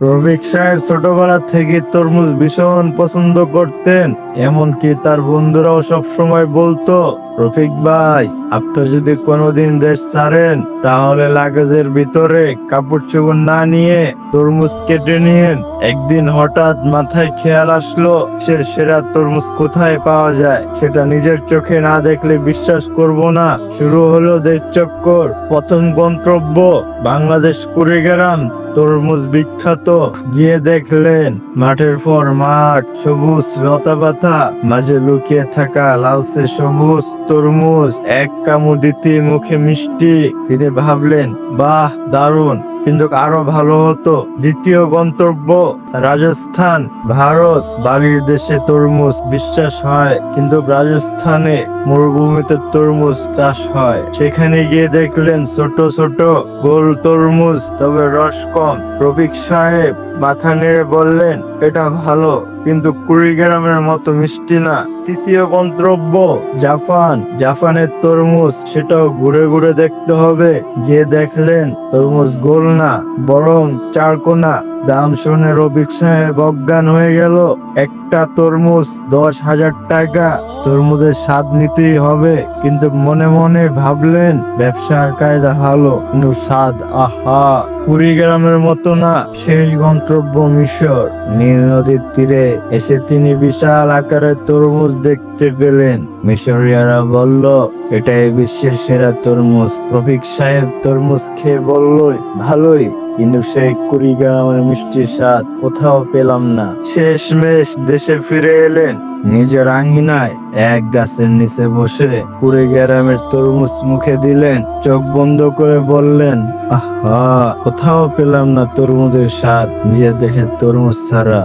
রফিক সাহেব ছোটবেলা থেকে তরমুজ ভীষণ পছন্দ করতেন, এমনকি তার বন্ধুরাও সবসময় বলতো, রফিক ভাই, আপনি যদি কোনোদিন দেশ ছাড়েন, তাহলে লাগেজের ভিতরে কাপড় চোপড় না নিয়ে তরমুজ কেটে নিন একদিন হঠাৎ মাথায় খেয়াল আসলো, সে সেরা তরমুজ কোথায় পাওয়া যায়? সেটা নিজের চোখে না দেখলে বিশ্বাস করব না। শুরু হলো দেশ চক্কর প্রথম গন্তব্য, বাংলাদেশ, কুড়িগ্রাম। তরমুজ বিখ্যাত। গিয়ে দেখলেন, মাঠের পর মাঠ সবুজ লতা পাতা মাঝে লুকিয়ে থাকা লালচে সবুজ তরমুজ, এক কামু দিতে মুখে মিষ্টি। তিনি ভাবলেন, বাহ, দারুণ। কিন্তু আরও ভালো হতো। দ্বিতীয় গন্তব্য রাজস্থান। ভারত বাড়ির দেশে তরমুজ বিশ্বাস হয়, কিন্তু রাজস্থানে মরুভূমিতে তরমুজ চাষ হয়। সেখানে গিয়ে দেখলেন ছোট ছোট গোল তরমুজ, তবে রস কম। রবিক সাহেব মাথা নেড়ে বললেন, এটা ভালো, কিন্তু কুড়িগ্রামের মতো মিষ্টি না। তৃতীয় গন্তব্য জাপান জাপানের তরমুজ, সেটাও ঘুরে ঘুরে দেখতে হবে। গিয়ে দেখলেন, তরমুজ গোল না, বরং চারকোনা দাম শুনে রবিক সাহেব অজ্ঞান হয়ে গেল। একটা তরমুজ দশ হাজার টাকা। তরমুজের স্বাদ নিতেই হবে। কিন্তু মনে মনে ভাবলেন, ব্যবসার কায়দা ভালো, কিন্তু স্বাদ আহা। কুড়িগ্রামের মতো না শেষ গন্তব্য মিশর। নীল নদীর তীরে এসে তিনি বিশাল আকারের তরমুজ দেখতে পেলেন। মিশরিয়ারা বলল, এটাই বিশ্বের সেরা তরমুজ। রফিক সাহেব তরমুজ খেয়ে বললই ভালোই, কিন্তু সেই কুড়িগ্রামের মিষ্টি স্বাদ কোথাও পেলাম না। শেষমেশ দেশে ফিরে এলেন। নিজের আঙিনায় এক গাছের নিচে বসে কুড়িগ্রামের তরমুজ মুখে দিলেন, চোখ বন্ধ করে বললেন, আহা, কোথাও পেলাম না তরমুজের স্বাদ নিজের দেশের তরমুজ ছাড়া।